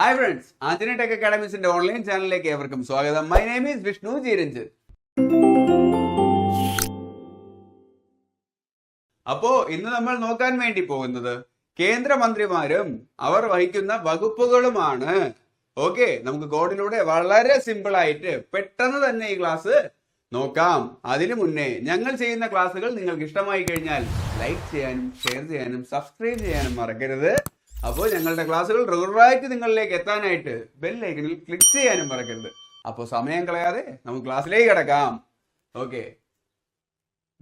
Hi friends Antony tech അക്കാഡമീസിന്റെ online ചാനലിലേക്ക് ഏവർക്കും സ്വാഗതം. My name is Vishnu Jeeranjan അപ്പോ ഇന്ന് നമ്മൾ നോക്കാൻ വേണ്ടി പോകുന്നത് കേന്ദ്രമന്ത്രിമാരും അവർ വഹിക്കുന്ന വകുപ്പുകളുമാണ്. ഓക്കെ നമുക്ക് കോഡിലൂടെ വളരെ സിമ്പിൾ ആയിട്ട് പെട്ടെന്ന് തന്നെ ഈ ക്ലാസ് നോക്കാം. അതിനു മുന്നേ ഞങ്ങൾ ചെയ്യുന്ന ക്ലാസ്സുകൾ നിങ്ങൾക്ക് ഇഷ്ടമായി കഴിഞ്ഞാൽ ലൈക്ക് ചെയ്യാനും ഷെയർ ചെയ്യാനും സബ്സ്ക്രൈബ് ചെയ്യാനും മറക്കരുത്. അപ്പോൾ ഞങ്ങളുടെ ക്ലാസ്സുകൾ റെഗുലറായിട്ട് നിങ്ങളിലേക്ക് എത്താനായിട്ട് ബെൽ ഐക്കണിൽ ക്ലിക്ക് ചെയ്യാനും മറക്കരുത്. അപ്പോൾ സമയം കളയാതെ നമുക്ക് ക്ലാസ്സിലേക്ക് കിടക്കാം. ഓക്കെ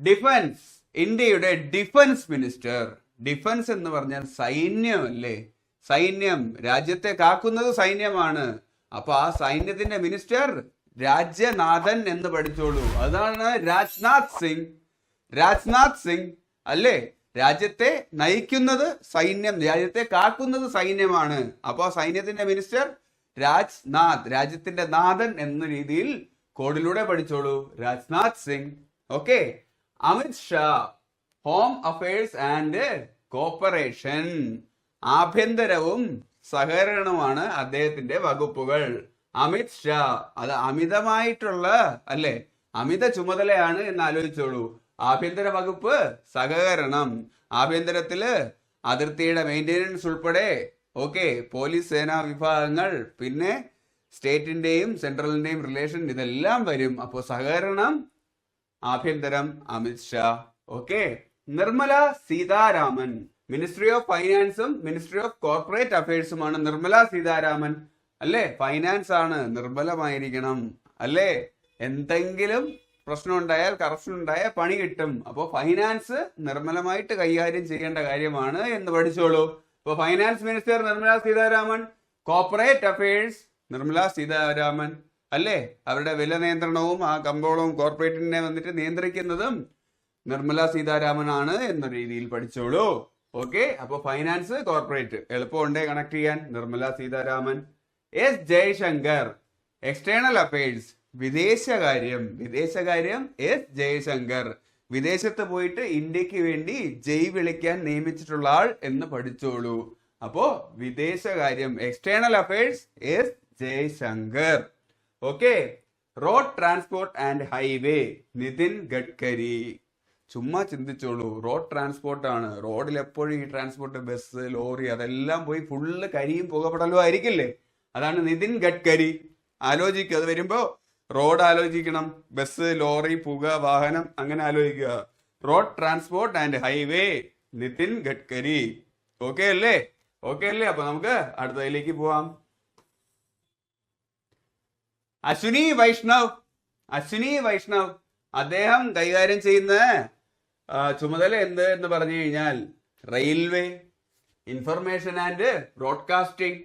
ഡിഫൻസ് ഇന്ത്യയുടെ ഡിഫൻസ് മിനിസ്റ്റർ ഡിഫൻസ് എന്ന് പറഞ്ഞാൽ സൈന്യം അല്ലേ? സൈന്യം. രാജ്യത്തെ കാക്കുന്നത് സൈന്യമാണ്. അപ്പൊ ആ സൈന്യത്തിന്റെ മിനിസ്റ്റർ രാജ്യനാഥൻ എന്ന് പഠിച്ചോളൂ. അതാണ് രാജ്നാഥ് സിംഗ്. രാജ്നാഥ് സിംഗ് അല്ലേ? രാജ്യത്തെ നയിക്കുന്നത് സൈന്യം രാജ്യത്തെ കാക്കുന്നത് സൈന്യമാണ്. അപ്പോൾ സൈന്യത്തിന്റെ മിനിസ്റ്റർ രാജ്നാഥ് രാജ്യത്തിന്റെ നാഥൻ എന്ന രീതിയിൽ കോഡിലൂടെ പഠിച്ചോളൂ. Rajnath Singh. Okay. Amit Shah home affairs and cooperation. ആഭ്യന്തരവും സഹകരണവുമാണ് അദ്ദേഹത്തിന്റെ വകുപ്പുകൾ. അമിത് ഷാ അത് അമിതമായിട്ടുള്ള അല്ലെ? അമിത ചുമതലയാണ് എന്ന് ആലോചിച്ചോളൂ. ആഭ്യന്തര വകുപ്പ് സഹകരണം. ആഭ്യന്തരത്തിൽ അതിർത്തിയുടെ മെയിന്റെനൻസ് ഉൾപ്പെടെ ഓക്കെ പോലീസ് സേനാ വിഭാഗങ്ങൾ പിന്നെ സ്റ്റേറ്റിന്റെയും സെൻട്രലിന്റെയും റിലേഷൻ ഇതെല്ലാം വരും. അപ്പോൾ സഹകരണം ആഭ്യന്തരം Amit Shah okay. Nirmala Sitharaman ministry of ഫൈനാൻസും ministry of corporate അഫയേഴ്സുമാണ് നിർമ്മല സീതാരാമൻ. അല്ലേ? ഫൈനാൻസ് ആണ് നിർമ്മലമായിരിക്കണം. അല്ലേ? എന്തെങ്കിലും പ്രശ്നം ഉണ്ടായാൽ കറപ്ഷൻ ഉണ്ടായാൽ പണി കിട്ടും. അപ്പോൾ ഫൈനാൻസ് നിർമ്മലമായിട്ട് കൈകാര്യം ചെയ്യേണ്ട കാര്യമാണ് എന്ന് പഠിച്ചോളൂ. ഇപ്പോൾ finance minister Nirmala Sitharaman corporate affairs Nirmala Sitharaman അല്ലേ? അവരുടെ വില നിയന്ത്രണവും ആ കമ്പോളവും കോർപ്പറേറ്റിനെ വന്നിട്ട് നിയന്ത്രിക്കുന്നതും നിർമ്മല സീതാരാമനാണ് എന്ന രീതിയിൽ പഠിച്ചോളൂ. ഓക്കെ? അപ്പോൾ ഫൈനാൻസ് കോർപ്പറേറ്റ് എളുപ്പമുണ്ടേ കണക്ട് ചെയ്യാൻ. Nirmala Sitharaman S Jaishankar external affairs വിദേശകാര്യം. വിദേശകാര്യം എസ് ജയശങ്കർ. വിദേശത്ത് പോയിട്ട് ഇന്ത്യയ്ക്ക് വേണ്ടി ജയ് വിളിക്കാൻ നിയമിച്ചിട്ടുള്ള ആൾ എന്ന് പഠിച്ചോളൂ. അപ്പോ വിദേശകാര്യം external affairs S Jaishankar. Okay road transport and highway Nitin Gadkari. ചുമ്മാ ചിന്തിച്ചോളൂ. റോഡ് ട്രാൻസ്പോർട്ട് ആണ്. റോഡിൽ എപ്പോഴും ഈ ട്രാൻസ്പോർട്ട് ബസ് ലോറി അതെല്ലാം പോയി ഫുള്ള് കരിയും പുകപ്പെടലും ആയിരിക്കില്ലേ? അതാണ് നിതിൻ ഗഡ്കരി. ആലോചിക്കുക അത് വരുമ്പോ റോഡ് ആലോചിക്കണം ബസ് ലോറി പുക വാഹനം അങ്ങനെ ആലോചിക്കുക. Road transport and highway Nitin Gadkari. Okay അല്ലേ? ഓക്കെ അല്ലേ? അപ്പൊ നമുക്ക് അടുത്തതിലേക്ക് പോവാം. അശ്വിനി വൈഷ്ണവ് അശ്വിനി വൈഷ്ണവ് അദ്ദേഹം കൈകാര്യം ചെയ്യുന്ന ചുമതല എന്ത് എന്ന് പറഞ്ഞു കഴിഞ്ഞാൽ railway information and broadcasting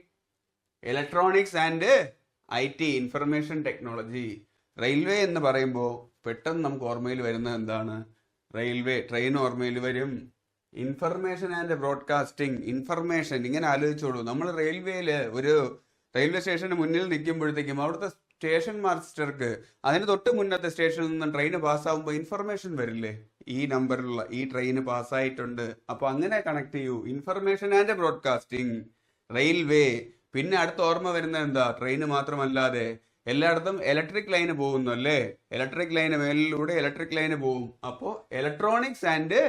electronics and I T information technology railway എന്ന് പറയുമ്പോൾ പെട്ടെന്ന് നമുക്ക് ഓർമ്മയിൽ വരുന്നത് എന്താണ്? റെയിൽവേ ട്രെയിൻ ഓർമ്മയിൽ വരും. ഇൻഫർമേഷൻ ആൻഡ് ബ്രോഡ്കാസ്റ്റിംഗ് ഇൻഫർമേഷൻ ഇങ്ങനെ ആലോചിച്ചോളൂ നമ്മൾ റെയിൽവേയിൽ ഒരു റെയിൽവേ സ്റ്റേഷന് മുന്നിൽ നിൽക്കുമ്പോഴത്തേക്കും അവിടുത്തെ സ്റ്റേഷൻ മാസ്റ്റർക്ക് അതിന് തൊട്ട് മുന്നത്തെ സ്റ്റേഷനിൽ നിന്ന് ട്രെയിൻ പാസ്സാകുമ്പോൾ ഇൻഫർമേഷൻ വരില്ലേ? ഈ നമ്പറിലുള്ള ഈ ട്രെയിൻ പാസ്സായിട്ടുണ്ട് അപ്പൊ അങ്ങനെ കണക്ട് ചെയ്യൂ. ഇൻഫർമേഷൻ ആൻഡ് ബ്രോഡ്കാസ്റ്റിംഗ് റെയിൽവേ പിന്നെ അടുത്ത ഓർമ്മ വരുന്നത് എന്താ? ട്രെയിൻ മാത്രമല്ലാതെ എല്ലായിടത്തും ഇലക്ട്രിക് ലൈന് പോകുന്നു അല്ലേ ഇലക്ട്രിക് ലൈന് മേലിലൂടെ ഇലക്ട്രിക് ലൈന് പോകും. അപ്പോൾ electronics and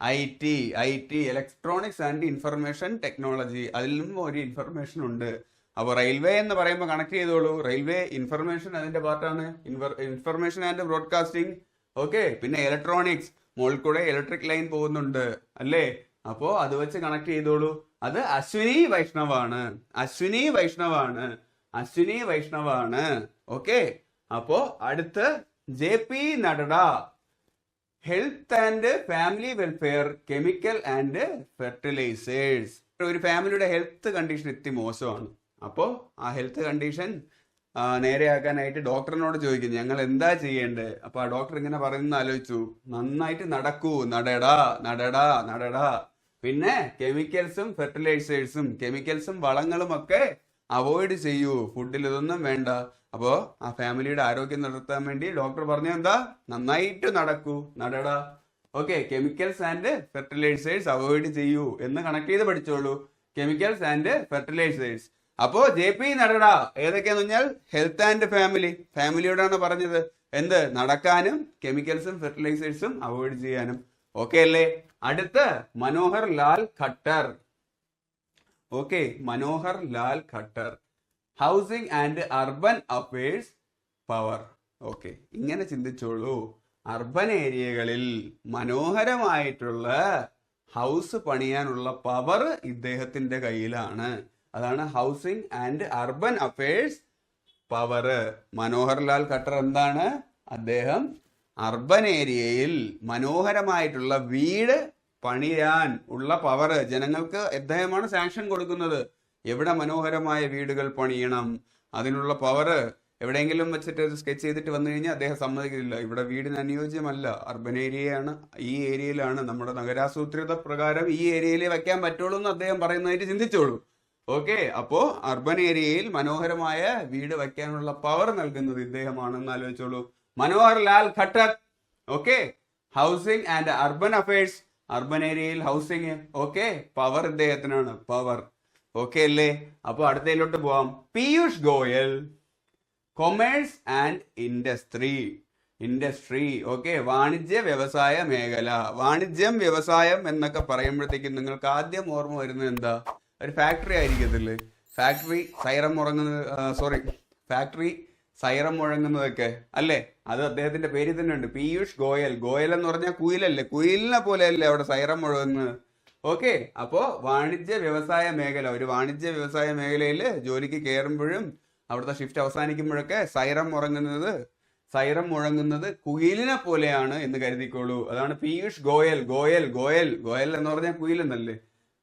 I T I T electronics and information technology അതിൽ നിന്നും ഒരു ഇൻഫർമേഷൻ ഉണ്ട്. അപ്പോൾ റെയിൽവേ എന്ന് പറയുമ്പോൾ കണക്ട് ചെയ്തോളൂ. റെയിൽവേ ഇൻഫർമേഷൻ അതിന്റെ പാർട്ടാണ്. ഇൻഫർമേഷൻ ആൻഡ് ബ്രോഡ്കാസ്റ്റിംഗ് ഓക്കെ പിന്നെ ഇലക്ട്രോണിക്സ് മുകളിൽ കൂടെ ഇലക്ട്രിക് ലൈൻ പോകുന്നുണ്ട്. അല്ലേ? അപ്പോ അത് വെച്ച് കണക്ട് ചെയ്തോളൂ. അത് അശ്വിനി വൈഷ്ണവാണ്. അശ്വിനി വൈഷ്ണവാണ്. അശ്വിനി വൈഷ്ണവാണ്. ഓക്കെ അപ്പോ അടുത്ത് J P Nadda. Health and family welfare chemical and fertilisers ഒരു ഫാമിലിയുടെ ഹെൽത്ത് കണ്ടീഷൻ എത്തി മോശമാണ്. അപ്പോ ആ ഹെൽത്ത് കണ്ടീഷൻ നേരെയാക്കാനായിട്ട് ഡോക്ടറിനോട് ചോദിക്കും ഞങ്ങൾ എന്താ ചെയ്യേണ്ടത് അപ്പൊ ആ ഡോക്ടർ ഇങ്ങനെ പറയുന്ന ആലോചിച്ചു. നന്നായിട്ട് നടക്കൂ. നടടാ. നടടാ. നടടാ. പിന്നെ കെമിക്കൽസും ഫെർട്ടിലൈസേഴ്സും കെമിക്കൽസും വളങ്ങളും ഒക്കെ അവോയ്ഡ് ചെയ്യൂ. ഫുഡിൽ ഇതൊന്നും വേണ്ട. അപ്പോ ആ ഫാമിലിയുടെ ആരോഗ്യം നടത്താൻ വേണ്ടി ഡോക്ടർ പറഞ്ഞ എന്താ? നന്നായിട്ട് നടക്കൂ. നടടാ. Okay chemicals and fertilisers avoid ചെയ്യൂ എന്ന് കണക്ട് ചെയ്ത് പഠിച്ചോളൂ. Chemicals and fertilisers. അപ്പോ ജെ പി നടട. ഏതൊക്കെയാന്ന് പറഞ്ഞാൽ ഹെൽത്ത് ആൻഡ് ഫാമിലി. ഫാമിലിയോടാണ് പറഞ്ഞത്. എന്ത്? നടക്കാനും കെമിക്കൽസും ഫെർട്ടിലൈസേഴ്സും അവോയ്ഡ് ചെയ്യാനും. ഓക്കെ അല്ലേ? അടുത്ത് Manohar Lal Khattar. Okay Manohar Lal Khattar. Housing and urban affairs power okay ഇങ്ങനെ ചിന്തിച്ചോളൂ. അർബൻ ഏരിയകളിൽ മനോഹരമായിട്ടുള്ള ഹൗസ് പണിയാനുള്ള പവർ ഇദ്ദേഹത്തിന്റെ കയ്യിലാണ്. അതാണ് housing and urban affairs power Manohar Lal Khattar എന്താണ്? അദ്ദേഹം അർബൻ ഏരിയയിൽ മനോഹരമായിട്ടുള്ള വീട് പണിയാൻ ഉള്ള പവർ ജനങ്ങൾക്ക് അദ്ദേഹമാണ് സാങ്ഷൻ കൊടുക്കുന്നത്. എവിടെ മനോഹരമായ വീടുകൾ പണിയണം അതിനുള്ള പവർ എവിടെയെങ്കിലും വെച്ചിട്ട് സ്കെച്ച് ചെയ്തിട്ട് വന്നു കഴിഞ്ഞാൽ അദ്ദേഹം സമ്മതിക്കില്ല. ഇവിടെ വീടിന് അനുയോജ്യമല്ല. അർബൻ ഏരിയയാണ് ഈ ഏരിയയിലാണ് നമ്മുടെ നഗരാസൂത്രിത പ്രകാരം ഈ ഏരിയയിൽ വെക്കാൻ പറ്റുള്ളൂ എന്ന് അദ്ദേഹം പറയുന്നതായിട്ട് ചിന്തിച്ചോളൂ. ഓക്കെ അപ്പോ അർബൻ ഏരിയയിൽ മനോഹരമായ വീട് വയ്ക്കാനുള്ള പവർ നൽകുന്നത് ഇദ്ദേഹമാണെന്ന് ആലോചിച്ചോളൂ. Manohar Lal Khattar okay housing and urban affairs urban ഏരിയയിൽ ഹൗസിംഗ് ഓക്കെ പവർ ഇദ്ദേഹത്തിനാണ് പവർ ഓക്കെ അല്ലേ? അപ്പൊ അടുത്തയിലോട്ട് പോവാം. Piyush Goyal commerce and industry industry okay വാണിജ്യ വ്യവസായ മേഖല. വാണിജ്യം വ്യവസായം എന്നൊക്കെ പറയുമ്പോഴത്തേക്കും നിങ്ങൾക്ക് ആദ്യം ഓർമ്മ വരുന്നത് എന്താ? ഒരു ഫാക്ടറി ആയിരിക്കത്തില്ലേ ഫാക്ടറി സൈറം മുറങ്ങുന്നത് സോറി ഫാക്ടറി സൈറം മുഴങ്ങുന്നതൊക്കെ അല്ലേ? അത് അദ്ദേഹത്തിന്റെ പേര് തന്നെ ഉണ്ട്. പീയൂഷ് ഗോയൽ. ഗോയൽ എന്ന് പറഞ്ഞാൽ കുയിലല്ലേ? കുയിലിനെ പോലെയല്ലേ അവിടെ സൈറം മുഴങ്ങുന്നത് ഓക്കെ. അപ്പോ വാണിജ്യ വ്യവസായ മേഖല. ഒരു വാണിജ്യ വ്യവസായ മേഖലയിൽ ജോലിക്ക് കയറുമ്പോഴും അവിടുത്തെ ഷിഫ്റ്റ് അവസാനിക്കുമ്പോഴൊക്കെ സൈറം മുറങ്ങുന്നത് സൈറം മുഴങ്ങുന്നത് കുയിലിനെ പോലെയാണ് എന്ന് കരുതിക്കോളൂ. അതാണ് പീയൂഷ് ഗോയൽ. ഗോയൽ ഗോയൽ. ഗോയൽ എന്ന് പറഞ്ഞാൽ കുയിൽ എന്നല്ലേ?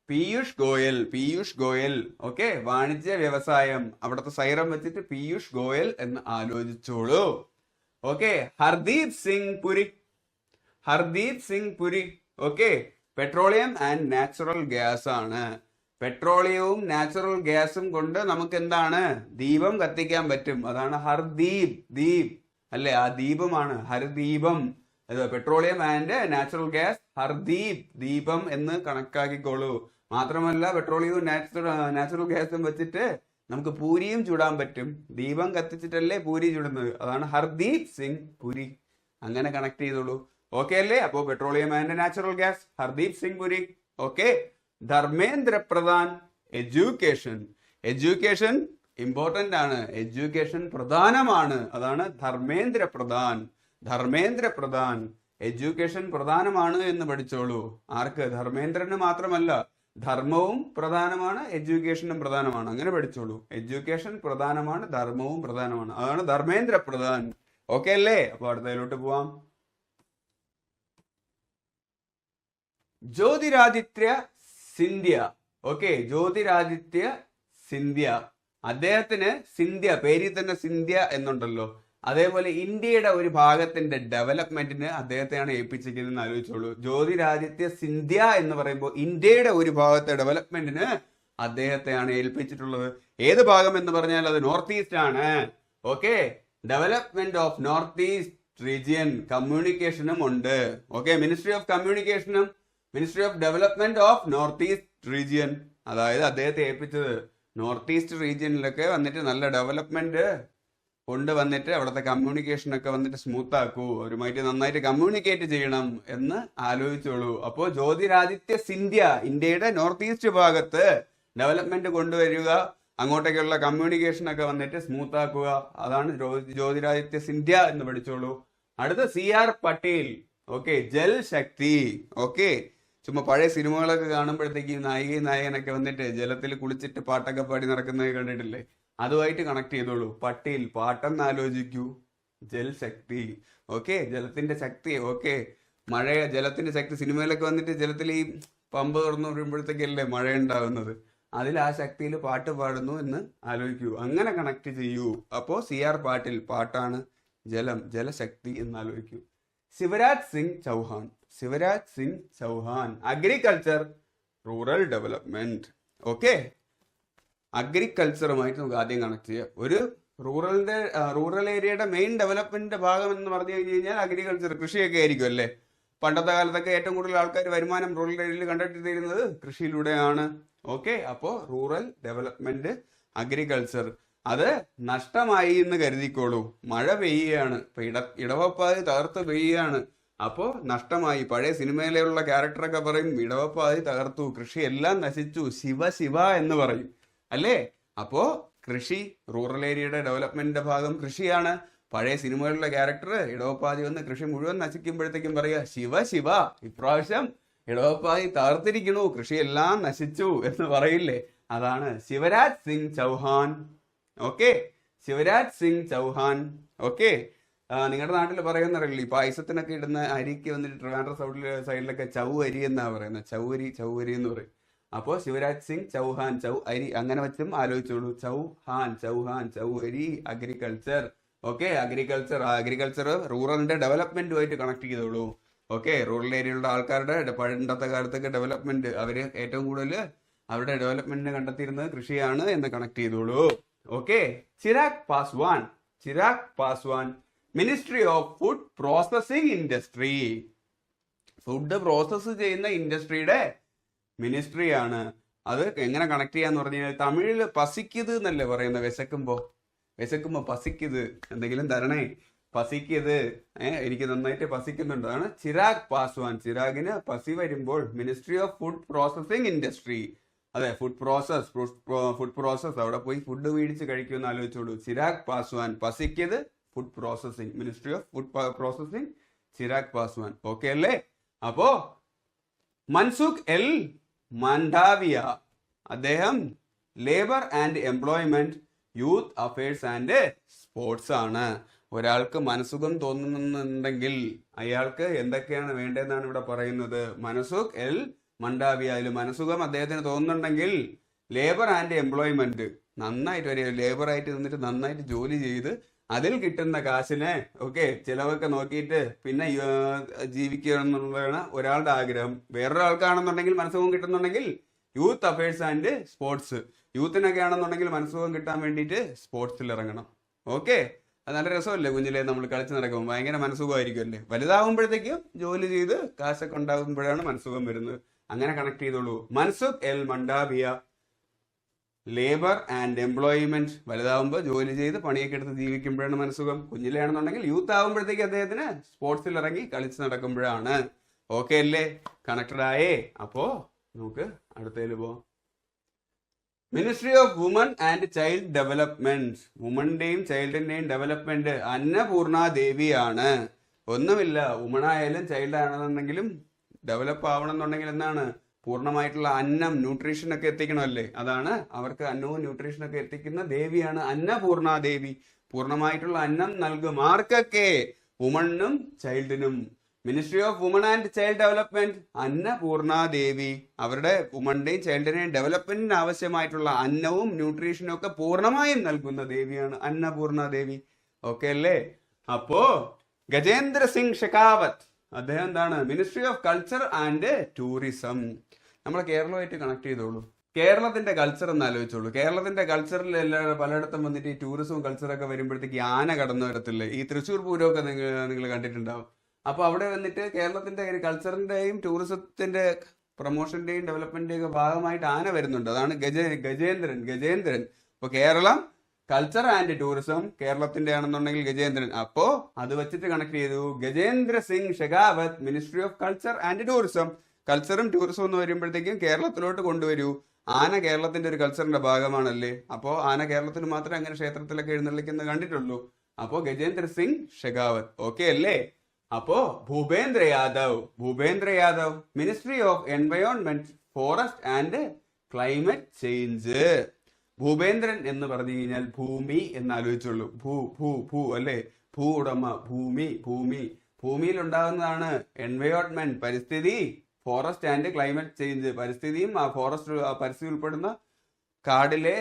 പീയൂഷ് ഗോയൽ പീയൂഷ് ഗോയൽ. ഓക്കെ. വാണിജ്യ വ്യവസായം. അവിടുത്തെ സൈറം വെച്ചിട്ട് പീയൂഷ് ഗോയൽ എന്ന് ആലോചിച്ചോളൂ. Okay Hardeep Singh Puri Hardeep Singh Puri okay petroleum and natural gas ആണ്. പെട്രോളിയവും നാച്ചുറൽ ഗ്യാസും കൊണ്ട് നമുക്ക് എന്താണ് ദീപം കത്തിക്കാൻ പറ്റും. അതാണ് ഹർദീപ് ദീപ്. അല്ലെ? ആ ദീപമാണ് ഹർദീപം. Petroleum and natural gas Hardeep ദീപം എന്ന് കണക്കാക്കിക്കോളൂ. മാത്രമല്ല പെട്രോളിയവും നാച്ചുറൽ നാച്ചുറൽ ഗ്യാസും വെച്ചിട്ട് നമുക്ക് പൂരിയും ചൂടാൻ പറ്റും. ദീപം കത്തിച്ചിട്ടല്ലേ പൂരി ചൂടുന്നത്. അതാണ് ഹർദീപ് സിംഗ് പുരി. അങ്ങനെ കണക്ട് ചെയ്തോളൂ. ഓക്കെ അല്ലേ? അപ്പോ petroleum and natural gas Hardeep Singh Puri. Okay Dharmendra Pradhan education education important ആണ്. എഡ്യൂക്കേഷൻ പ്രധാനമാണ്. അതാണ് ധർമ്മേന്ദ്ര പ്രധാൻ. ധർമ്മേന്ദ്ര പ്രധാൻ. എഡ്യൂക്കേഷൻ പ്രധാനമാണ് എന്ന് പഠിച്ചോളൂ. ആർക്ക്? ധർമ്മേന്ദ്രന് മാത്രമല്ല. ധർമ്മവും പ്രധാനമാണ് എഡ്യൂക്കേഷനും പ്രധാനമാണ്. അങ്ങനെ പഠിച്ചോളൂ. എഡ്യൂക്കേഷൻ പ്രധാനമാണ് ധർമ്മവും പ്രധാനമാണ്. അതാണ് ധർമ്മേന്ദ്ര പ്രധാൻ. ഓക്കെ അല്ലേ? അപ്പൊ അടുത്തതിലോട്ട് പോവാം. ജ്യോതിരാദിത്യ സിന്ധ്യ. ഓക്കെ ജ്യോതിരാദിത്യ സിന്ധ്യ. അദ്ദേഹത്തിന് സിന്ധ്യ പേരിൽ തന്നെ സിന്ധ്യ എന്നുണ്ടല്ലോ. അതേപോലെ ഇന്ത്യയുടെ ഒരു ഭാഗത്തിന്റെ ഡെവലപ്മെന്റിന് അദ്ദേഹത്തെയാണ് ഏൽപ്പിച്ചിരിക്കുന്നത് ആലോചിച്ചോളൂ. ജ്യോതിരാദിത്യ സിന്ധ്യ എന്ന് പറയുമ്പോൾ ഇന്ത്യയുടെ ഒരു ഭാഗത്തെ ഡെവലപ്മെന്റിന് അദ്ദേഹത്തെയാണ് ഏൽപ്പിച്ചിട്ടുള്ളത്. ഏത് ഭാഗം എന്ന് പറഞ്ഞാൽ അത് നോർത്ത് ഈസ്റ്റ് ആണ്. Okay? Development of north east region കമ്മ്യൂണിക്കേഷനും ഉണ്ട്. Okay? Ministry of കമ്മ്യൂണിക്കേഷനും ministry of development of north east region. അതായത് അദ്ദേഹത്തെ ഏൽപ്പിച്ചത് നോർത്ത് ഈസ്റ്റ് റീജിയനിലൊക്കെ വന്നിട്ട് നല്ല ഡെവലപ്മെന്റ് കൊണ്ടുവന്നിട്ട് അവിടുത്തെ കമ്മ്യൂണിക്കേഷൻ ഒക്കെ വന്നിട്ട് സ്മൂത്ത് ആക്കൂ. അവരുമായിട്ട് നന്നായിട്ട് കമ്മ്യൂണിക്കേറ്റ് ചെയ്യണം എന്ന് ആലോചിച്ചോളൂ. അപ്പോൾ ജ്യോതിരാദിത്യ സിന്ധ്യ ഇന്ത്യയുടെ നോർത്ത് ഈസ്റ്റ് ഭാഗത്ത് ഡെവലപ്മെന്റ് കൊണ്ടുവരിക അങ്ങോട്ടേക്കുള്ള കമ്മ്യൂണിക്കേഷൻ ഒക്കെ വന്നിട്ട് സ്മൂത്ത് ആക്കുക. അതാണ് ജ്യോതിരാദിത്യ സിന്ധ്യ എന്ന് പഠിച്ചോളൂ. അടുത്ത C R Patil. Okay Jal Shakti. Okay ചുമ്മാ പഴയ സിനിമകളൊക്കെ കാണുമ്പോഴത്തേക്ക് നായികയും നായകനൊക്കെ വന്നിട്ട് ജലത്തിൽ കുളിച്ചിട്ട് പാട്ടൊക്കെ പാടി നടക്കുന്നത് കണ്ടിട്ടില്ലേ? അതുമായിട്ട് കണക്ട് ചെയ്തോളൂ. പട്ടിയിൽ പാട്ടെന്ന് ആലോചിക്കൂ. ജലശക്തി ഓക്കെ ജലത്തിന്റെ ശക്തി. ഓക്കെ മഴ ജലത്തിന്റെ ശക്തി. സിനിമയിലൊക്കെ വന്നിട്ട് ജലത്തിൽ ഈ പമ്പ് തുറന്നു വിടുമ്പോഴത്തേക്കല്ലേ മഴ ഉണ്ടാകുന്നത് അതിൽ ആ ശക്തിയിൽ പാട്ട് പാടുന്നു എന്ന് ആലോചിക്കൂ. അങ്ങനെ കണക്ട് ചെയ്യൂ. അപ്പോ സി ആർ പാട്ടിൽ പാട്ടാണ് ജലം ജലശക്തി എന്ന് ആലോചിക്കൂ. Shivraj Singh Chouhan. Shivraj Singh Chouhan. Agriculture rural development okay അഗ്രികൾച്ചറുമായിട്ട് നമുക്ക് ആദ്യം കണക്ട് ചെയ്യാം. ഒരു റൂറലിന്റെ റൂറൽ ഏരിയയുടെ മെയിൻ ഡെവലപ്മെന്റിന്റെ ഭാഗം എന്ന് പറഞ്ഞു കഴിഞ്ഞു കഴിഞ്ഞാൽ അഗ്രികൾച്ചർ കൃഷിയൊക്കെ ആയിരിക്കും അല്ലേ? പണ്ടത്തെ കാലത്തൊക്കെ ഏറ്റവും കൂടുതൽ ആൾക്കാർ വരുമാനം റൂറൽ ഏരിയയിൽ കണ്ടെത്തിയിരുന്നത് കൃഷിയിലൂടെയാണ്. ഓക്കെ അപ്പോൾ റൂറൽ ഡെവലപ്മെന്റ് അഗ്രികൾച്ചർ അത് നഷ്ടമായി എന്ന് കരുതിക്കോളൂ. മഴ പെയ്യുകയാണ് ഇപ്പൊ ഇട ഇടവപ്പാതി തകർത്ത് പെയ്യുകയാണ്. അപ്പോ നഷ്ടമായി. പഴയ സിനിമയിലുള്ള ക്യാരക്ടറൊക്കെ പറയും ഇടവപ്പാതി തകർത്തു കൃഷിയെല്ലാം നശിച്ചു ശിവ ശിവ എന്ന് പറയും. അല്ലേ? അപ്പോ കൃഷി റൂറൽ ഏരിയയുടെ ഡെവലപ്മെന്റിന്റെ ഭാഗം കൃഷിയാണ്. പഴയ സിനിമകളിലെ ക്യാരക്ടർ ഇടവപ്പാതി വന്ന് കൃഷി മുഴുവൻ നശിക്കുമ്പോഴത്തേക്കും പറയുക ശിവ ശിവ ഇപ്രാവശ്യം ഇടവപ്പാതി തകർത്തിരിക്കണു കൃഷിയെല്ലാം നശിച്ചു എന്ന് പറയില്ലേ? അതാണ് ശിവരാജ് സിംഗ് ചൗഹാൻ. ഓക്കെ? ശിവരാജ് സിംഗ് ചൗഹാൻ. ഓക്കെ? നിങ്ങളുടെ നാട്ടിൽ പറയുന്നറിയില്ല ഈ പായസത്തിനൊക്കെ ഇടുന്ന അരിക്ക് വന്നിട്ട് ട്രിവാൻഡ്ര സൗഡിലെ സൈഡിലൊക്കെ ചൗ അരി എന്നാ പറയുന്നത്. ചൗരി ചൗരി എന്ന് പറയും. അപ്പോൾ ശിവരാജ് സിംഗ് ചൗഹാൻ ചൗ അരി അങ്ങനെ വെച്ചും ആലോചിച്ചോളൂ. ചൗഹാൻ ചൗഹാൻ ചൗ അരി അഗ്രികൾച്ചർ ഓക്കെ അഗ്രികൾച്ചർ അഗ്രികൾച്ചർ റൂറലിന്റെ ഡെവലപ്മെന്റുമായിട്ട് കണക്ട് ചെയ്തോളൂ. ഓക്കെ റൂറൽ ഏരിയയിലുള്ള ആൾക്കാരുടെ പണ്ടത്തെ കാലത്തൊക്കെ ഡെവലപ്മെന്റ് അവർ ഏറ്റവും കൂടുതൽ അവരുടെ ഡെവലപ്മെന്റിന് കണ്ടെത്തിയിരുന്നത് കൃഷിയാണ് എന്ന് കണക്ട് ചെയ്തോളൂ. Okay Chirag Paswan Chirag Paswan ministry of food processing industry food process ചെയ്യുന്ന ഇൻഡസ്ട്രിയുടെ മിനിസ്ട്രിയാണ്. അത് എങ്ങനെ കണക്ട് ചെയ്യാന്ന് പറഞ്ഞു കഴിഞ്ഞാൽ തമിഴിൽ പസിക്കത് എന്നല്ലേ പറയുന്നത്? വിശക്കുമ്പോ? വിശക്കുമ്പോ പസിക്കത്. എന്തെങ്കിലും തരണേ. പസിക്കത്. ഏഹ് എനിക്ക് നന്നായിട്ട് പസിക്കുന്നുണ്ട്. അതാണ് ചിരാഗ് പാസ്വാൻ. ചിരാഗിന് പസി വരുമ്പോൾ ministry of food processing industry അതെ ഫുഡ് പ്രോസസ് ഫുഡ് പ്രോസസ് അവിടെ പോയി ഫുഡ് മേടിച്ച് കഴിക്കുമെന്ന് ആലോചിച്ചോളൂ. Chirag Paswan പസിക്കത് food processing ministry of food processing Chirag Paswan. Okay അല്ലേ? അപ്പോ മൻസുഖ് എൽ മൻഡാവിയ അദ്ദേഹം labour and employment youth affairs and sports ആണ്. ഒരാൾക്ക് മനസുഖം തോന്നുന്നുണ്ടെങ്കിൽ അയാൾക്ക് എന്തൊക്കെയാണ് വേണ്ടതെന്നാണ് ഇവിടെ പറയുന്നത്. മനസുഖ് എൽ മണ്ടാവിയ അതിൽ മനസുഖം അദ്ദേഹത്തിന് തോന്നുന്നുണ്ടെങ്കിൽ ലേബർ ആൻഡ് എംപ്ലോയ്മെന്റ് നന്നായിട്ട് ഒരു ലേബർ ആയിട്ട് നിന്നിട്ട് നന്നായിട്ട് ജോലി ചെയ്ത് അതിൽ കിട്ടുന്ന കാശിനെ ഓക്കെ ചിലവൊക്കെ നോക്കിയിട്ട് പിന്നെ ജീവിക്കുക എന്നുള്ളതാണ് ഒരാളുടെ ആഗ്രഹം. വേറൊരാൾക്കാണെന്നുണ്ടെങ്കിൽ മനസ്സുഖം കിട്ടുന്നുണ്ടെങ്കിൽ യൂത്ത് അഫയേഴ്സ് ആൻഡ് സ്പോർട്സ് യൂത്തിനൊക്കെ ആണെന്നുണ്ടെങ്കിൽ മനസ്സുഖം കിട്ടാൻ വേണ്ടിയിട്ട് സ്പോർട്സിൽ ഇറങ്ങണം. ഓക്കെ അത് നല്ല രസമല്ലേ കുഞ്ഞിലെ നമ്മൾ കളിച്ച് നടക്കുമ്പോൾ. ഭയങ്കര മനസ്സുഖമായിരിക്കും അല്ലേ വലുതാകുമ്പോഴത്തേക്കും ജോലി ചെയ്ത് കാശൊക്കെ ഉണ്ടാകുമ്പോഴാണ് മനസ്സുഖം വരുന്നത്. അങ്ങനെ കണക്ട് ചെയ്തോളൂ. Mansukh L Mandaviya labour and employment വലുതാവുമ്പോൾ ജോലി ചെയ്ത് പണിയൊക്കെ എടുത്ത് ജീവിക്കുമ്പോഴാണ് മനസ്സുഖം. കുഞ്ഞിലാണെന്നുണ്ടെങ്കിൽ യൂത്ത് ആകുമ്പോഴത്തേക്ക് അദ്ദേഹത്തിന് സ്പോർട്സിൽ ഇറങ്ങി കളിച്ച് നടക്കുമ്പോഴാണ്. ഓക്കെ അല്ലേ? കണക്റ്റഡ് ആയേ. അപ്പോ നമുക്ക് അടുത്തതിൽ പോവാം. Ministry of woman and child development വുമണിന്റെയും ചൈൽഡിന്റെയും ഡെവലപ്മെന്റ് അന്നപൂർണ ദേവിയാണ് ഒന്നുമില്ല വുമൺ ആയാലും ചൈൽഡ് ആണെന്നുണ്ടെങ്കിലും ഡെവലപ്പ് ആവണം എന്നുണ്ടെങ്കിൽ എന്താണ്? പൂർണമായിട്ടുള്ള അന്നം ന്യൂട്രീഷനൊക്കെ എത്തിക്കണമല്ലേ? അതാണ് അവർക്ക് അന്നവും ന്യൂട്രീഷനൊക്കെ എത്തിക്കുന്ന ദേവിയാണ് അന്നപൂർണാദേവി. പൂർണമായിട്ടുള്ള അന്നം നൽകും ആർക്കൊക്കെ? വുമണിനും ചൈൽഡിനും ministry of woman and child development Annapurna Devi. അവരുടെ വുമണിന്റെയും ചൈൽഡിനെയും ഡെവലപ്മെന്റിന് ആവശ്യമായിട്ടുള്ള അന്നവും ന്യൂട്രീഷനും ഒക്കെ പൂർണമായും നൽകുന്ന ദേവിയാണ് അന്നപൂർണാദേവി. ഓക്കെ അല്ലേ? അപ്പോ ഗജേന്ദ്ര സിംഗ് ഷെഖാവത്ത് അദ്ദേഹം എന്താണ്? Ministry of culture and tourism നമ്മളെ കേരളമായിട്ട് കണക്ട് ചെയ്തോളൂ. കേരളത്തിന്റെ കൾച്ചർ എന്ന് ആലോചിച്ചോളൂ. കേരളത്തിന്റെ കൾച്ചറിൽ എല്ലാവരും പലയിടത്തും വന്നിട്ട് ഈ ടൂറിസവും കൾച്ചറൊക്കെ വരുമ്പോഴത്തേക്ക് ആന കടന്നു വരത്തില്ലേ? ഈ തൃശ്ശൂർ പൂരമൊക്കെ നിങ്ങൾ നിങ്ങൾ കണ്ടിട്ടുണ്ടാവും. അപ്പൊ അവിടെ വന്നിട്ട് കേരളത്തിന്റെ കൾച്ചറിന്റെയും ടൂറിസത്തിന്റെ പ്രൊമോഷന്റെയും ഡെവലപ്മെന്റിന്റെയും ഒക്കെ ഭാഗമായിട്ട് ആന വരുന്നുണ്ട്. അതാണ് ഗജ ഗജേന്ദ്രൻ. ഗജേന്ദ്രൻ. ഇപ്പൊ കേരളം കൾച്ചർ ആൻഡ് ടൂറിസം കേരളത്തിന്റെ ആണെന്നുണ്ടെങ്കിൽ ഗജേന്ദ്രൻ. അപ്പോ അത് വെച്ചിട്ട് കണക്ട് ചെയ്തു. Gajendra Singh Shekhawat ministry of culture and tourism കൾച്ചറും ടൂറിസം എന്ന് വരുമ്പോഴത്തേക്കും കേരളത്തിലോട്ട് കൊണ്ടുവരൂ. ആന കേരളത്തിന്റെ ഒരു കൾച്ചറിന്റെ ഭാഗമാണല്ലേ? അപ്പോ ആന കേരളത്തിൽ മാത്രമേ അങ്ങനെ ക്ഷേത്രത്തിലൊക്കെ എഴുന്നള്ളിക്കുന്നത് കണ്ടിട്ടുള്ളൂ. അപ്പോ ഗജേന്ദ്ര സിംഗ് ഷെഖാവത്ത് ഓക്കെ അല്ലേ? അപ്പോ Bhupendra Yadav. Bhupendra Yadav ministry of environment forest and climate change Bhupendran എന്ന് പറഞ്ഞു കഴിഞ്ഞാൽ ഭൂമി എന്ന് ആലോചിച്ചുള്ളൂ ഭൂ ഭൂ ഭൂ അല്ലേ? ഭൂ ഉടമ ഭൂമി ഭൂമി. ഭൂമിയിൽ ഉണ്ടാകുന്നതാണ് എൻവയോൺമെന്റ് പരിസ്ഥിതി ഫോറസ്റ്റ് ആൻഡ് ക്ലൈമറ്റ് ചേഞ്ച് പരിസ്ഥിതിയും ആ ഫോറസ്റ്റ് പരിസ്ഥിതി ഉൾപ്പെടുന്ന കാടിലെ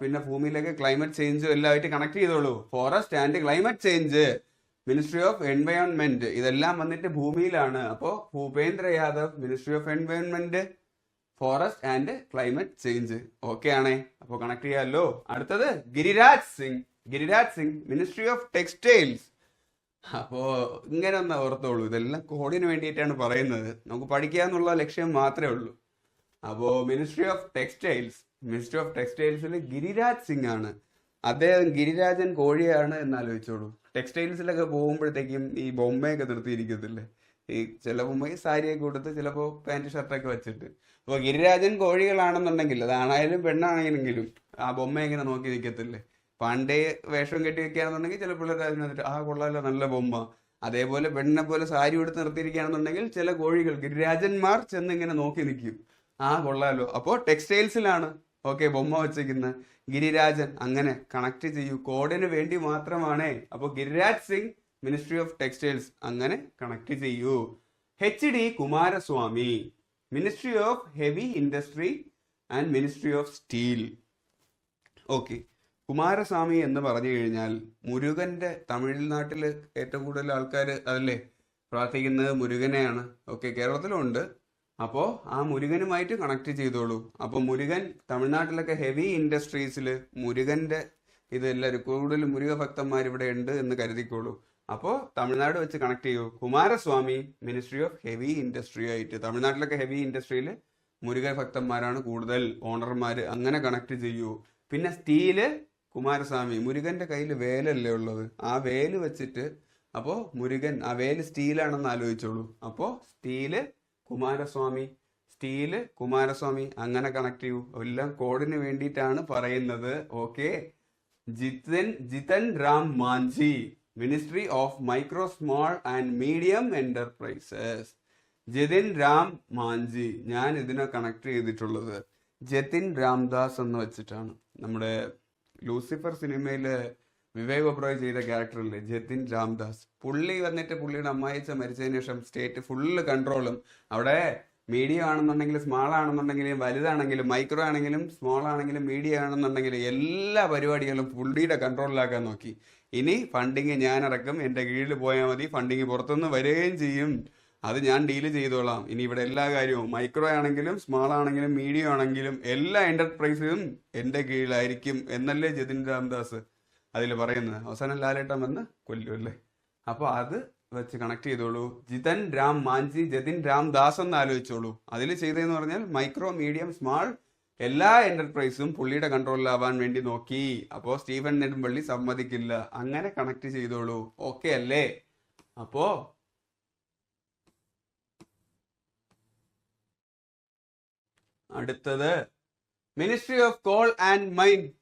പിന്നെ ഭൂമിയിലേക്ക് ക്ലൈമറ്റ് ചേഞ്ചും എല്ലാമായിട്ട് കണക്ട് ചെയ്തോളൂ. Forest and climate change ministry of environment ഇതെല്ലാം വന്നിട്ട് ഭൂമിയിലാണ്. അപ്പോ Bhupendra Yadav ministry of environment forest and climate change okay ആണേ. അപ്പോൾ കണക്ട് ചെയ്യാമല്ലോ അടുത്തത് Giriraj Singh. Giriraj Singh ministry of textiles അപ്പോൾ ഇങ്ങനെ ഒന്ന് ഓർത്തോളൂ. ഇതെല്ലാം കോഡിന് വേണ്ടിയിട്ടാണ് പറയുന്നത്. നമുക്ക് പഠിക്കുക എന്നുള്ള ലക്ഷ്യം മാത്രമേ ഉള്ളൂ. അപ്പോൾ ministry of textiles ministry of ടെക്സ്റ്റൈൽസിൽ Giriraj Singh ആണ്. അദ്ദേഹം ഗിരിരാജൻ കോഴിയാണ് എന്ന് ആലോചിച്ചോളൂ. ടെക്സ്റ്റൈൽസിലൊക്കെ പോകുമ്പോഴത്തേക്കും ഈ ബൊമ്മയൊക്കെ നിർത്തിയിരിക്കത്തില്ലേ? ഈ ചില ബൊമ്മയ്ക്ക് സാരിയൊക്കെ കൊടുത്ത് ചിലപ്പോൾ പാന്റ് ഷർട്ടൊക്കെ വെച്ചിട്ട്. അപ്പോൾ ഗിരിരാജൻ കോഴികളാണെന്നുണ്ടെങ്കിൽ അത് ആണായാലും പെണ്ണാണെങ്കിലും ആ ബൊമ്മ എങ്ങനെ നോക്കി നിൽക്കത്തില്ലേ പണ്ടേ വേഷം കെട്ടി വെക്കുകയാണെന്നുണ്ടെങ്കിൽ ചില പിള്ളേർ അതിനകത്ത് ആ കൊള്ളാലോ നല്ല ബൊമ്മ. അതേപോലെ പെണ്ണിനെ പോലെ സാരി എടുത്ത് നിർത്തിയിരിക്കുകയാണെന്നുണ്ടെങ്കിൽ ചില കോഴികൾ ഗിരിരാജന്മാർ ചെന്ന് ഇങ്ങനെ നോക്കി നിൽക്കും. ആ കൊള്ളാലോ. അപ്പോൾ ടെക്സ്റ്റൈൽസിലാണ് ഓക്കെ ബൊമ്മ വെച്ചിരിക്കുന്നത് ഗിരിരാജൻ അങ്ങനെ കണക്ട് ചെയ്യൂ. കോഡിന് വേണ്ടി മാത്രമാണേ. അപ്പോൾ Giriraj Singh ministry of textiles അങ്ങനെ കണക്ട് ചെയ്യൂ. H D Kumaraswamy ministry of heavy industry and ministry of steel okay Kumaraswamy എന്ന് പറഞ്ഞു കഴിഞ്ഞാൽ മുരുകന്റെ തമിഴ്നാട്ടിൽ ഏറ്റവും കൂടുതൽ ആൾക്കാർ അതല്ലേ? പ്രാർത്ഥിക്കുന്നത് മുരുകനെയാണ്. ഓക്കെ കേരളത്തിലുണ്ട്. അപ്പോൾ ആ മുരുകനുമായിട്ട് കണക്ട് ചെയ്തോളൂ. അപ്പോൾ മുരുകൻ തമിഴ്നാട്ടിലൊക്കെ ഹെവി ഇൻഡസ്ട്രീസിൽ മുരുകന്റെ ഇത് എല്ലാവരും കൂടുതൽ മുരുക ഭക്തന്മാർ ഇവിടെ ഉണ്ട് എന്ന് കരുതിക്കോളൂ. അപ്പോൾ തമിഴ്നാട് വെച്ച് കണക്ട് ചെയ്യൂ. Kumaraswamy ministry of heavy industry ആയിട്ട് തമിഴ്നാട്ടിലൊക്കെ ഹെവി ഇൻഡസ്ട്രിയിൽ മുരുക ഭക്തന്മാരാണ് കൂടുതൽ ഓണർമാർ അങ്ങനെ കണക്ട് ചെയ്യൂ. പിന്നെ സ്റ്റീൽ കുമാരസ്വാമി മുരുകന്റെ കയ്യിൽ വേലല്ലേ ഉള്ളത്? ആ വേൽ വെച്ചിട്ട് അപ്പോൾ മുരുകൻ ആ വേൽ സ്റ്റീലാണെന്ന് ആലോചിച്ചോളൂ. അപ്പോൾ സ്റ്റീൽ കുമാരസ്വാമി സ്റ്റീൽ കുമാരസ്വാമി അങ്ങനെ കണക്ട് ചെയ്യൂ. എല്ലാം കോഡിന് വേണ്ടിയിട്ടാണ് പറയുന്നത്. Okay Jitan Jitan Ram Manjhi. Ministry of micro small and medium enterprises Jatin Ram Manjhi ഞാൻ ഇതിനെ കണക്ട് ചെയ്തിട്ടുള്ളത് ജതിൻ രാംദാസ് എന്ന് വെച്ചിട്ടാണ്. നമ്മുടെ ലൂസിഫർ സിനിമയിൽ വിവേക് ഒബ്രോയ് ചെയ്ത ക്യാരക്ടറില്ലേ ജതിൻ രാംദാസ്. പുള്ളി വന്നിട്ട് പുള്ളിയുടെ അമ്മായിച്ച മരിച്ചതിന് ശേഷം സ്റ്റേറ്റ് ഫുള്ള് കൺട്രോളും അവിടെ മീഡിയം ആണെന്നുണ്ടെങ്കിലും സ്മാൾ ആണെന്നുണ്ടെങ്കിലും വലുതാണെങ്കിലും മൈക്രോ ആണെങ്കിലും സ്മോൾ ആണെങ്കിലും മീഡിയം ആണെന്നുണ്ടെങ്കിലും എല്ലാ പരിപാടികളും പുള്ളിയുടെ കൺട്രോളിലാക്കാൻ നോക്കി. ഇനി ഫണ്ടിങ് ഞാൻ ഇറക്കും എന്റെ കീഴിൽ പോയാൽ മതി. ഫണ്ടിങ് പുറത്തുനിന്ന് വരികയും ചെയ്യും. അത് ഞാൻ ഡീൽ ചെയ്തോളാം. ഇനി ഇവിടെ എല്ലാ കാര്യവും മൈക്രോ ആണെങ്കിലും സ്മാൾ ആണെങ്കിലും മീഡിയം ആണെങ്കിലും എല്ലാ എന്റർപ്രൈസും എന്റെ കീഴിലായിരിക്കും എന്നല്ലേ ജതിൻ രാംദാസ് അതിൽ പറയുന്നത്. അവസാനം ലാലേട്ടൻ വന്ന് കൊല്ലും അല്ലേ? അപ്പോൾ അത് വെച്ച് കണക്ട് ചെയ്തോളൂ. ജിതൻ രാം മാഞ്ചി ജതിൻ രാം ദാസ് എന്ന് ആലോചിച്ചോളൂ. അതിൽ ചെയ്തതെന്ന് പറഞ്ഞാൽ മൈക്രോ മീഡിയം സ്മാൾ എല്ലാ എന്റർപ്രൈസും പുള്ളിയുടെ കൺട്രോളിലാവാൻ വേണ്ടി നോക്കി. അപ്പോൾ സ്റ്റീഫൻ നെടുമ്പള്ളി സമ്മതിക്കില്ല. അങ്ങനെ കണക്ട് ചെയ്തോളൂ. ഓക്കെ അല്ലേ? അപ്പോ അടുത്തത്. Ministry of coal and mine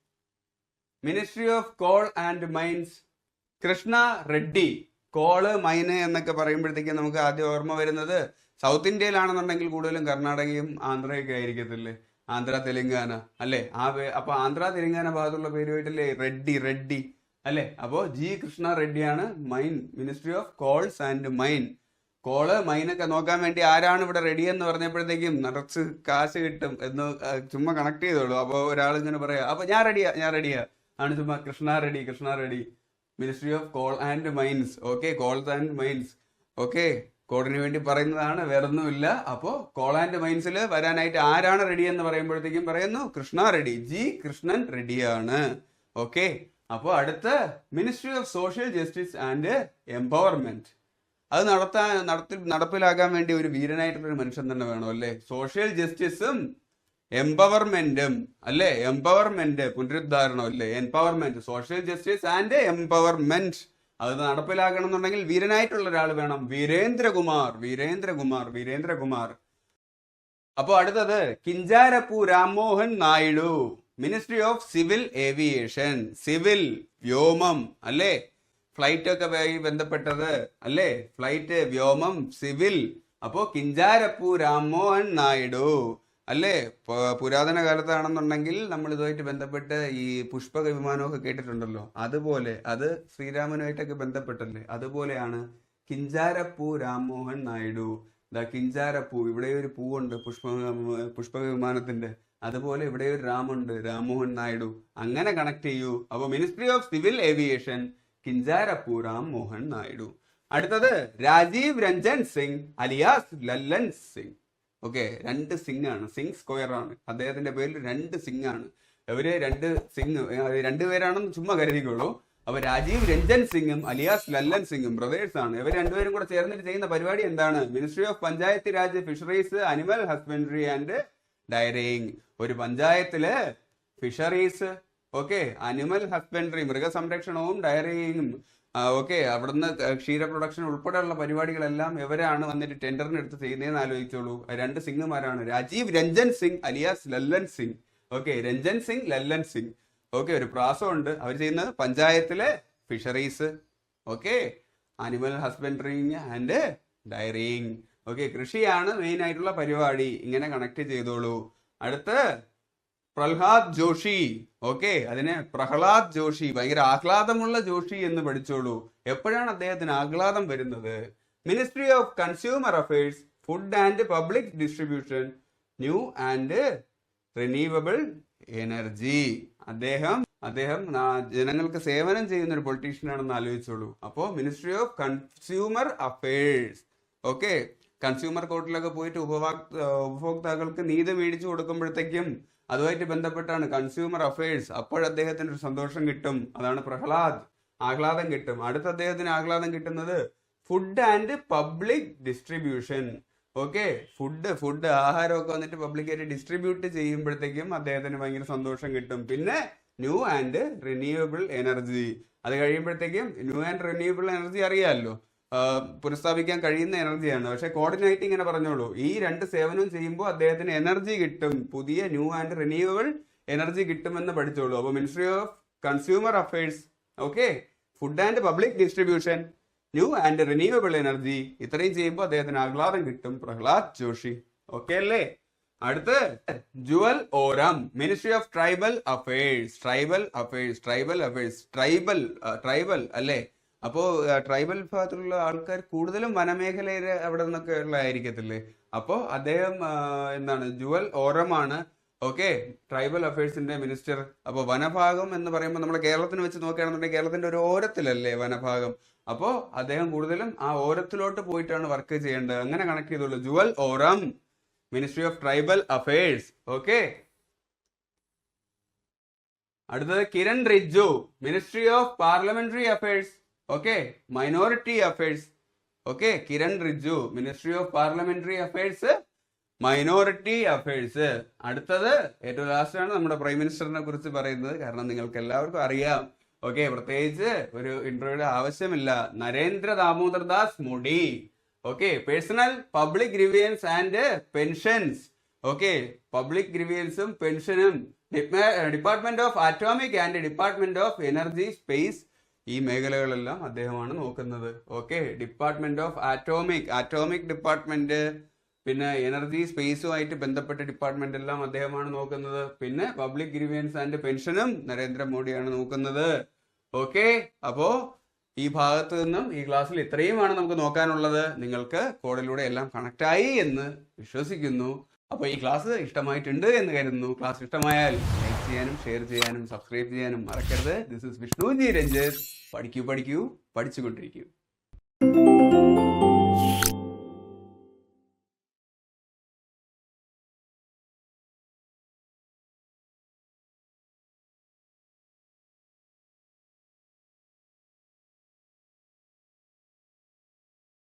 ministry of coal and mines Krishna Reddy. Coal mine എന്നൊക്കെ പറയുമ്പോഴത്തേക്കും നമുക്ക് ആദ്യം ഓർമ്മ വരുന്നത് സൗത്ത് ഇന്ത്യയിലാണെന്നുണ്ടെങ്കിൽ കൂടുതലും കർണാടകയും ആന്ധ്രയൊക്കെ ആയിരിക്കത്തില്ലേ? ആന്ധ്ര തെലുങ്കാന അല്ലെ? ആ അപ്പൊ ആന്ധ്ര തെലുങ്കാന ഭാഗത്തുള്ള പേരുമായിട്ടല്ലേ? റെഡ്ഡി റെഡ്ഡി അല്ലെ? അപ്പോ G Krishna റെഡ്ഡിയാണ് mine ministry of coals and mine coal മൈനൊക്കെ നോക്കാൻ വേണ്ടി ആരാണ് ഇവിടെ റെഡി എന്ന് പറഞ്ഞപ്പോഴത്തേക്കും നിറച്ച് കാശ് കിട്ടും എന്ന് ചുമ്മാ കണക്ട് ചെയ്തോളൂ. അപ്പോൾ ഒരാൾ ഇങ്ങനെ പറയാ അപ്പൊ ഞാൻ റെഡിയാ ഞാൻ റെഡിയാ ആണ് ചുമ്മാ Krishna ready Krishna ready ministry of coal and mines okay coals and mines okay കോഡിന് വേണ്ടി പറയുന്നതാണ് വേറൊന്നുമില്ല. അപ്പോൾ കോൾ മൈൻസിൽ വരാനായിട്ട് ആരാണ് റെഡി എന്ന് പറയുമ്പോഴത്തേക്കും പറയുന്നു കൃഷ്ണ റെഡി ജി കൃഷ്ണൻ റെഡിയാണ് ഓക്കെ അപ്പോൾ അടുത്ത ministry of social justice and empowerment അത് നടത്താൻ നടത്തി നടപ്പിലാക്കാൻ വേണ്ടി ഒരു വീരനായിട്ടുള്ള ഒരു മനുഷ്യൻ തന്നെ വേണം അല്ലേ? സോഷ്യൽ ജസ്റ്റിസും എംപവർമെന്റും അല്ലേ? എംപവർമെന്റ് പുനരുദ്ധാരണം അല്ലേ? Empowerment social justice and empowerment അത് നടപ്പിലാക്കണം എന്നുണ്ടെങ്കിൽ വീരനായിട്ടുള്ള ഒരാൾ വേണം. വീരേന്ദ്രകുമാർ വീരേന്ദ്രകുമാർ വീരേന്ദ്രകുമാർ. അപ്പോൾ അടുത്തത് Kinjarapu Rammohan Naidu ministry of civil aviation civil വ്യോമം അല്ലേ? ഫ്ലൈറ്റ് ഒക്കെ ബന്ധപ്പെട്ടത് അല്ലേ? ഫ്ലൈറ്റ് വ്യോമം സിവിൽ അപ്പോ കിഞ്ചാരപ്പൂ രാംമോഹൻ നായിഡു. അല്ലേ? പുരാതന കാലത്താണെന്നുണ്ടെങ്കിൽ നമ്മൾ ഇതുമായിട്ട് ബന്ധപ്പെട്ട് ഈ പുഷ്പക വിമാനമൊക്കെ കേട്ടിട്ടുണ്ടല്ലോ. അതുപോലെ അത് ശ്രീരാമനുമായിട്ടൊക്കെ ബന്ധപ്പെട്ടല്ലേ? അതുപോലെയാണ് കിഞ്ചാരപ്പൂ രാംമോഹൻ നായിഡു. ദാ കിഞ്ചാരപ്പൂ ഇവിടെ ഒരു പൂവുണ്ട് പുഷ്പ പുഷ്പക വിമാനത്തിന്റെ. അതുപോലെ ഇവിടെ ഒരു രാമുണ്ട് രാംമോഹൻ നായിഡു. അങ്ങനെ കണക്ട് ചെയ്യൂ. അപ്പൊ ministry of civil aviation Kinjarapu Rammohan Naidu. അടുത്തത് രാജീവ് രഞ്ജൻ സിംഗ് അലിയാസ് ലല്ലൻ സിംഗ്. ഓക്കെ രണ്ട് സിംഗ് ആണ്. സിംഗ് സ്ക്വയർ ആണ്. അദ്ദേഹത്തിന്റെ പേരിൽ രണ്ട് സിംഗ് ആണ്. ഇവർ രണ്ട് സിംഗ് രണ്ടുപേരാണെന്ന് ചുമ്മാ കരുതിക്കോളൂ. അപ്പൊ രാജീവ് രഞ്ജൻ സിംഗും അലിയാസ് ലല്ലൻ സിംഗും ബ്രദേഴ്സ് ആണ്. ഇവർ രണ്ടുപേരും കൂടെ ചേർന്നിട്ട് ചെയ്യുന്ന പരിപാടി എന്താണ്? Ministry of panchayat raj fisheries animal husbandry and dairying ഒരു പഞ്ചായത്തിൽ ഫിഷറീസ് ഓക്കെ അനിമൽ ഹസ്ബൻഡറി മൃഗസംരക്ഷണവും ഡയറിയും ഓക്കെ. അവിടുന്ന് ക്ഷീര പ്രൊഡക്ഷൻ ഉൾപ്പെടെയുള്ള പരിപാടികളെല്ലാം ഇവരാണ് വന്നിട്ട് ടെൻഡറിന് എടുത്ത് ചെയ്യുന്നതെന്ന് ആലോചിച്ചോളൂ. രണ്ട് സിംഗുമാരാണ്. Rajiv Ranjan Singh alias Lalan Singh. Okay Ranjan Singh Lalan Singh. Okay ഒരു പ്രാസമുണ്ട്. അവർ ചെയ്യുന്നത് പഞ്ചായത്തിലെ fisheries. Okay animal husbandring and dairying. Okay കൃഷിയാണ് മെയിൻ ആയിട്ടുള്ള പരിപാടി. ഇങ്ങനെ കണക്ട് ചെയ്തോളൂ. അടുത്ത് പ്രഹ്ലാദ് ജോഷി. ഓക്കെ അതിനെ പ്രഹ്ലാദ് ജോഷി ഭയങ്കര ആഹ്ലാദമുള്ള ജോഷി എന്ന് പഠിച്ചോളൂ. എപ്പോഴാണ് അദ്ദേഹത്തിന് ആഹ്ലാദം വരുന്നത്? Ministry of consumer affairs food and public distribution new and renewable energy അദ്ദേഹം അദ്ദേഹം ജനങ്ങൾക്ക് സേവനം ചെയ്യുന്ന ഒരു പൊളിറ്റീഷ്യൻ ആണെന്ന് ആലോചിച്ചോളൂ. അപ്പോ ministry of consumer affairs okay consumer കോർട്ടിലൊക്കെ പോയിട്ട് ഉപഭോക്ത ഉപഭോക്താക്കൾക്ക് നീതി മേടിച്ചു കൊടുക്കുമ്പോഴത്തേക്കും അതുമായിട്ട് ബന്ധപ്പെട്ടാണ് കൺസ്യൂമർ അഫയേഴ്സ് അപ്പോൾ അദ്ദേഹത്തിന് ഒരു സന്തോഷം കിട്ടും. അതാണ് പ്രഹ്ലാദ്. ആഹ്ലാദം കിട്ടും. അടുത്ത അദ്ദേഹത്തിന് ആഹ്ലാദം കിട്ടുന്നത് food and public distribution okay food food ആഹാരമൊക്കെ വന്നിട്ട് പബ്ലിക്കായിട്ട് ഡിസ്ട്രിബ്യൂട്ട് ചെയ്യുമ്പോഴത്തേക്കും അദ്ദേഹത്തിന് ഭയങ്കര സന്തോഷം കിട്ടും. പിന്നെ ന്യൂ ആൻഡ് റിന്യൂവബിൾ എനർജി അത് കഴിയുമ്പോഴത്തേക്കും ന്യൂ ആൻഡ് റിന്യൂവബിൾ എനർജി അറിയാമല്ലോ. പുനഃസ്ഥാപിക്കാൻ കഴിയുന്ന എനർജിയാണ്. പക്ഷെ കോർഡിനേറ്റ് ഇങ്ങനെ പറഞ്ഞോളൂ. ഈ രണ്ട് സേവനവും ചെയ്യുമ്പോൾ അദ്ദേഹത്തിന് എനർജി കിട്ടും. പുതിയ ന്യൂ ആൻഡ് റിന്യൂവബിൾ എനർജി കിട്ടുമെന്ന് പഠിച്ചോളൂ. അപ്പോൾ ministry of consumer affairs okay? Food and public distribution new and renewable energy ഇത്രയും ചെയ്യുമ്പോൾ അദ്ദേഹത്തിന് ആഹ്ലാദം കിട്ടും. പ്രഹ്ലാദ് ജോഷി ഓക്കെ അല്ലേ? അടുത്ത് Jual Oram ministry of tribal affairs tribal affairs tribal affairs tribal tribal അല്ലേ? അപ്പോ ട്രൈബൽ വിഭാഗത്തിലുള്ള ആൾക്കാർ കൂടുതലും വനമേഖലയിൽ അവിടെ നിന്നൊക്കെ ഉള്ളതായിരിക്കത്തില്ലേ അപ്പോ അദ്ദേഹം എന്താണ് ജുവൽ ഓറമാണ്. ഓക്കെ ട്രൈബൽ അഫയേഴ്സിന്റെ മിനിസ്റ്റർ. അപ്പോൾ വനഭാഗം എന്ന് പറയുമ്പോൾ നമ്മുടെ കേരളത്തിന് വെച്ച് നോക്കുകയാണെന്നുണ്ടെങ്കിൽ കേരളത്തിന്റെ ഒരു ഓരത്തിലല്ലേ വനഭാഗം? അപ്പോ അദ്ദേഹം കൂടുതലും ആ ഓരത്തിലോട്ട് പോയിട്ടാണ് വർക്ക് ചെയ്യേണ്ടത്. അങ്ങനെ കണക്ട് ചെയ്തുള്ളൂ. Jual Oram ministry of tribal affairs. Okay. അടുത്തത് Kiren Rijiju ministry of parliamentary affairs. Okay minority affairs okay Kiren Rijiju ministry of parliamentary affairs minority affairs അടുത്തത് ഏറ്റവും ലാസ്റ്റ് ആണ് നമ്മുടെ പ്രൈം മിനിസ്റ്ററിനെ കുറിച്ച് പറയുന്നത്. കാരണം നിങ്ങൾക്ക് എല്ലാവർക്കും അറിയാം. ഓക്കെ പ്രത്യേകിച്ച് ഒരു ഇന്റർവ്യൂയുടെ ആവശ്യമില്ല. Narendra Damodar Das Modi okay personnel public grievances and pensions okay public ഗ്രീവിയൻസും പെൻഷനും department of atomic and department of energy space ഈ മേഖലകളെല്ലാം അദ്ദേഹമാണ് നോക്കുന്നത്. Okay department of atomic atomic department പിന്നെ എനർജി സ്പേസുമായിട്ട് ബന്ധപ്പെട്ട ഡിപ്പാർട്ട്മെന്റ് എല്ലാം അദ്ദേഹമാണ് നോക്കുന്നത്. പിന്നെ പബ്ലിക് ഗ്രീവിയൻസ് ആൻഡ് പെൻഷനും നരേന്ദ്രമോദിയാണ് നോക്കുന്നത്. ഓക്കെ അപ്പോ ഈ ഭാഗത്ത് നിന്നും ഈ ക്ലാസ്സിൽ ഇത്രയുമാണ് നമുക്ക് നോക്കാനുള്ളത്. നിങ്ങൾക്ക് കോഡിലൂടെ എല്ലാം കണക്ട് ആയി എന്ന് വിശ്വസിക്കുന്നു. അപ്പോൾ ഈ ക്ലാസ് ഇഷ്ടമായിട്ടുണ്ട് എന്ന് കരുതുന്നു. ക്ലാസ് ഇഷ്ടമായാൽ ചെയ്യാനും ഷെയർ ചെയ്യാനും സബ്സ്ക്രൈബ് ചെയ്യാനും മറക്കരുത്. ദിസ് ഇസ് വിഷ്ണു ജി പഠിക്കൂ പഠിക്കൂ പഠിച്ചുകൊണ്ടിരിക്കൂ.